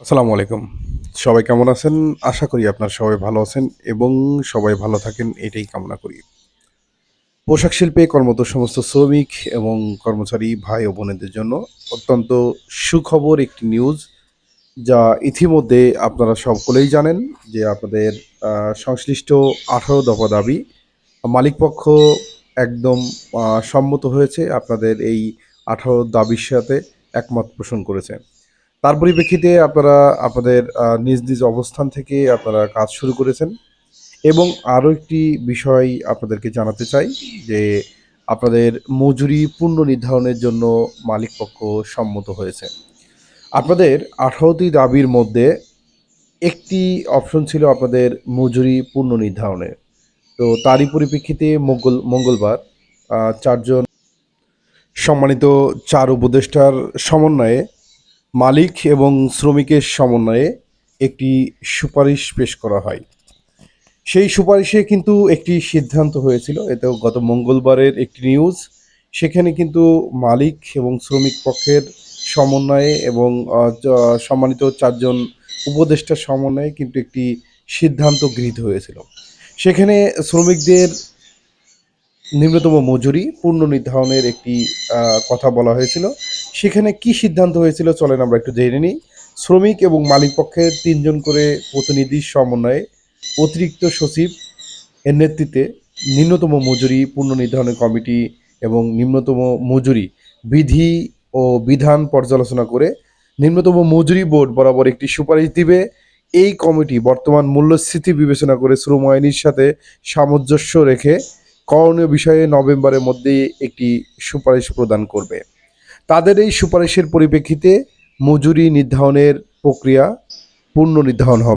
আসসালামু আলাইকুম। সবাই কেমন আছেন? আশা করি আপনার সবাই ভালো আছেন এবং সবাই ভালো থাকেন, এটাই কামনা করি। পোশাক শিল্পে কর্মরত সমস্ত শ্রমিক এবং কর্মচারী, ভাই ও বোনেদের জন্য অত্যন্ত সুখবর একটি নিউজ, যা ইতিমধ্যে আপনারা সকলেই জানেন যে আপনাদের সংশ্লিষ্ট আঠারো দফা দাবি মালিকপক্ষ একদম সম্মত হয়েছে। আপনাদের এই আঠারো দাবির সাথে একমত পোষণ করেছে। তার পরিপ্রেক্ষিতে আপনারা আপনাদের নিজ নিজ অবস্থান থেকে আপনারা কাজ শুরু করেছেন। এবং আরও একটি বিষয় আপনাদেরকে জানাতে চাই যে আপনাদের মজুরি পূর্ণ নির্ধারণের জন্য মালিকপক্ষ সম্মত হয়েছে। আপনাদের আঠারোটি দাবির মধ্যে একটি অপশন ছিল আপনাদের মজুরি পূর্ণ নির্ধারণের তো তারই পরিপ্রেক্ষিতে মঙ্গল, মঙ্গলবার চারজন সম্মানিত চার উপদেষ্টার সমন্বয়ে মালিক এবং শ্রমিকের সমন্বয়ে একটি সুপারিশ পেশ করা হয়। সেই সুপারিশে কিন্তু একটি সিদ্ধান্ত হয়েছিল। এতেও গত মঙ্গলবারের একটি নিউজ। সেখানে কিন্তু মালিক এবং শ্রমিক পক্ষের সমন্বয়ে এবং সম্মানিত চারজন উপদেষ্টার সমন্বয়ে কিন্তু একটি সিদ্ধান্ত গৃহীত হয়েছিল। সেখানে শ্রমিকদের নিম্নতম মজুরি, পূর্ণ নির্ধারণের একটি কথা বলা হয়েছিল। সেখানে কি সিদ্ধান্ত হয়েছিল? চলেন আমরা একটু জেনে নিই। শ্রমিক এবং মালিক পক্ষের তিনজন করে প্রতিনিধির সমন্বয়ে অতিরিক্ত সচিব এর নেতৃত্বে নিম্নতম মজুরি, পূর্ণ নির্ধারণের কমিটি এবং নিম্নতম মজুরি বিধি ও বিধান পর্যালোচনা করে নিম্নতম মজুরি বোর্ড বরাবর একটি সুপারিশ দিবে। এই কমিটি বর্তমান মূল্যস্ফীতি বিবেচনা করে শ্রম আইনের সাথে সামঞ্জস্য রেখে করণীয় বিষয়ে নভেম্বরের মধ্যে একটি সুপারিশ প্রদান করবে। তাদের এই সুপারিশের পরিপ্রেক্ষিতে মজুরি নির্ধারণের প্রক্রিয়া পূর্ণ নির্ধারণ হবে।